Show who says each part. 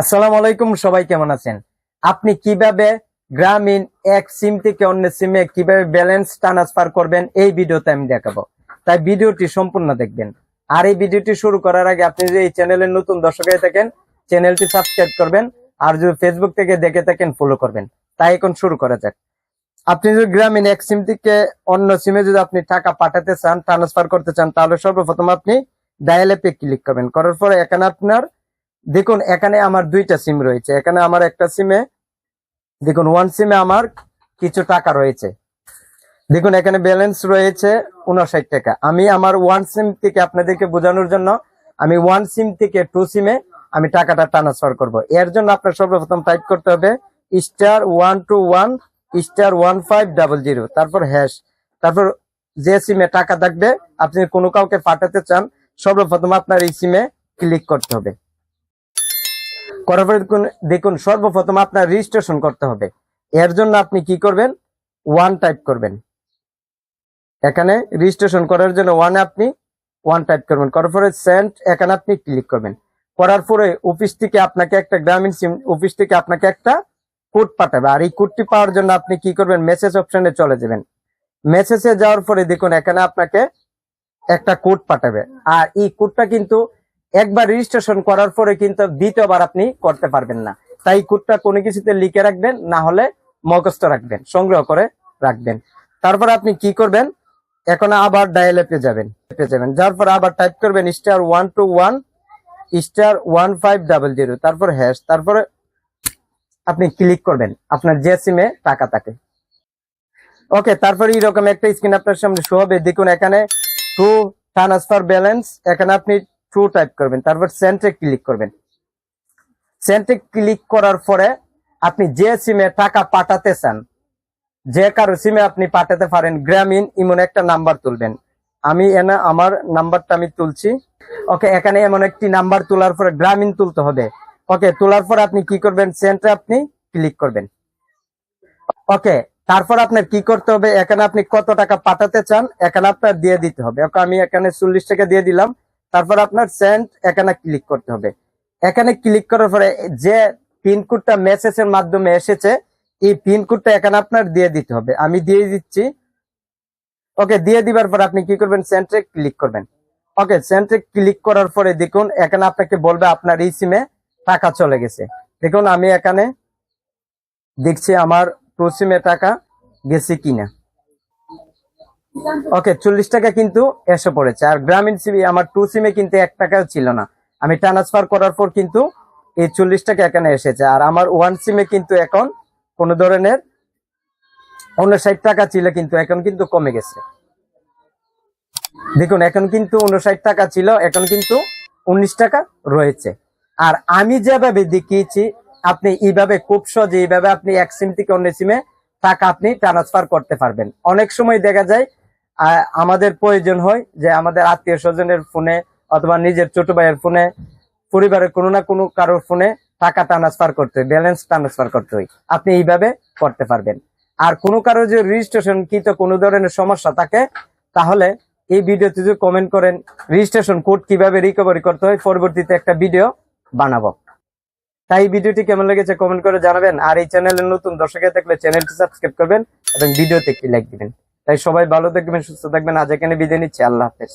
Speaker 1: আসসালামু আলাইকুম, সবাই কেমন আছেন? আপনি কীভাবে গ্রামীণ এক সিম থেকে অন্য সিমে কীভাবে ব্যালেন্স ট্রান্সফার করবেন, এই ভিডিওতে আমি দেখাবো। তাই ভিডিওটি সম্পূর্ণ দেখবেন। আর এই ভিডিওটি শুরু করার আগে আপনি যদি এই চ্যানেলের নতুন দর্শক হয়ে থাকেন, চ্যানেলটি সাবস্ক্রাইব করবেন আর যদি ফেসবুক থেকে দেখে থাকেন ফলো করবেন। তাই এখন শুরু করা যাক। আপনি যদি গ্রামীণ এক সিম থেকে অন্য সিমে যদি আপনি টাকা পাঠাতে চান, ট্রান্সফার করতে চান, তাহলে সর্বপ্রথম আপনি ডায়াল অ্যাপে ক্লিক করবেন। করার পরে এখানে আপনার দেখুন, এখানে আমার দুইটা সিম রয়েছে। এখানে আমার একটা সিমে দেখুন ওয়ান সিমে আমার কিছু টাকা রয়েছে। দেখুন, এখানে ব্যালেন্স রয়েছে উনষাট টাকা। আমি আমার ওয়ান সিম থেকে আপনাদেরকে বোঝানোর জন্য, আমি ওয়ান সিম থেকে টু সিমে আমি টাকাটা ট্রান্সফার করব। এর জন্য আপনার সর্বপ্রথম টাইপ করতে হবে star one two one star one five double zero তারপর হ্যাশ তারপর যে সিমে টাকা থাকবে, আপনি কোনো কাউকে পাঠাতে চান, সর্বপ্রথম আপনার এই সিমে ক্লিক করতে হবে। করার দেখুন- সর্বপ্রথম আপনার রেজিস্ট্রেশন করতে হবে। এর জন্য আপনি কি করবেন? ওয়ান টাইপ করবেন। এখানে রেজিস্ট্রেশন করার জন্য ওয়ানে আপনি ওয়ান টাইপ করবেন। করার পরে সেন্ড এখানে আপনি ক্লিক করবেন। করার পরে অফিস থেকে আপনাকে একটা গ্রামীণ সিম অফিস থেকে আপনাকে একটা কোড পাঠাবে। আর এই কোডটি পাওয়ার জন্য আপনি কি করবেন? মেসেজ অপশনে চলে যাবেন। মেসেজে যাওয়ার পরে দেখুন, এখানে আপনাকে একটা কোড পাঠাবে। আর এই কোডটা কিন্তু একবার রেজিস্ট্রেশন করার পরে কিন্তু দ্বিতীয়বার আপনি করতে পারবেন না। তাই কোডটা কোনো কিছুতে লিখে রাখবেন, না হলে মুখস্থ রাখবেন, সংগ্রহ করে রাখবেন। তারপর আপনি কি করবেন? এখন আবার ডায়াল অ্যাপে যাবেন অ্যাপে যাবেন। যার পর আবার টাইপ করবেন star one two one star one five double zero তারপর হ্যাশ তারপরে আপনি ক্লিক করবেন, আপনার যে সিমে টাকা থাকে। ওকে, তারপরে এরকম একটা স্ক্রিন আপনার সামনে শো হবে। দেখুন এখানে টু ট্রান্সফার ব্যালেন্স এখানে আপনি টু টাইপ করবেন, তারপর সেন্টে ক্লিক করবেন। সেন্টে ক্লিক করার পরে আপনি যে সিমে টাকা পাঠাতে চান, যে কারও সিমে আপনি পাঠাতে পারেন গ্রামীণ এমন একটা নাম্বার তুলবেন। আমি এনা আমার নাম্বারটা আমি তুলছি। ওকে এখানে এমন একটি নাম্বার তোলার পরে গ্রামীণ তুলতে হবে। ওকে তোলার পরে আপনি কি করবেন? সেন্টে আপনি ক্লিক করবেন। ওকে তারপর আপনার কি করতে হবে? এখানে আপনি কত টাকা পাঠাতে চান? এখানে আপনার দিয়ে দিতে হবে। ওকে আমি এখানে চল্লিশ টাকা দিয়ে দিলাম। তারপর আপনার সেন্ড এখানে ক্লিক করতে হবে। এখানে ক্লিক করার পরে যে পিনকোডটা মেসেজের মাধ্যমে এসেছে, এই পিনকোডটা এখানে আপনার দিয়ে দিতে হবে। আমি দিয়ে দিচ্ছি। ওকে দিয়ে দিবার পর আপনি কি করবেন? সেন্টারে ক্লিক করবেন। ওকে সেন্টারে ক্লিক করার পরে দেখুন, এখানে আপনাকে বলবে আপনার এই সিমে টাকা চলে গেছে। দেখুন, আমি এখানে দেখছি আমার টু সিমে টাকা গেছে কিনা। ওকে, চল্লিশ টাকা কিন্তু এসে পড়েছে। আর গ্রামীণ সিমে, আমার টু সিমে কিন্তু এক টাকাও ছিল না। আমি ট্রান্সফার করার পর কিন্তু এই চল্লিশ টাকা এখানে এসেছে। আর আমার ওয়ান সিমে কিন্তু এখন কোন ধরনের উনষাট টাকা ছিল কিন্তু, এখন কিন্তু কমে গেছে। দেখুন, এখন কিন্তু উনষাট টাকা ছিল, এখন কিন্তু উনিশ টাকা রয়েছে। আর আমি যেভাবে দেখিয়েছি, আপনি এইভাবে খুব সহজে এইভাবে আপনি এক সিম থেকে অন্য সিমে টাকা আপনি ট্রান্সফার করতে পারবেন। অনেক সময় দেখা যায় আমাদের প্রয়োজন হয় যে আমাদের আত্মীয় স্বজনের ফোনে অথবা নিজের ছোট ভাইয়ের ফোনে, পরিবারের কোনো না কোনো কারোর ফোনে টাকা ট্রান্সফার করতে হয় ব্যালেন্স ট্রান্সফার করতে হয়। আপনি এইভাবে করতে পারবেন। আর কোনো কারও যে রেজিস্ট্রেশন কিন্তু কোনো ধরনের সমস্যা থাকে, তাহলে এই ভিডিওতে যদি কমেন্ট করেন রেজিস্ট্রেশন কোড কীভাবে রিকভারি করতে হয়, পরবর্তীতে একটা ভিডিও বানাবো। তাই এই ভিডিওটি কেমন লেগেছে কমেন্ট করে জানাবেন। আর এই চ্যানেলের নতুন দর্শকে থাকলে চ্যানেলটি সাবস্ক্রাইব করবেন এবং ভিডিওতে একটি লাইক দিবেন। তাই সবাই ভালো থাকবেন সুস্থ থাকবেন। আজ এখানে বিদায় নিচ্ছি। আল্লাহ হাফেজ।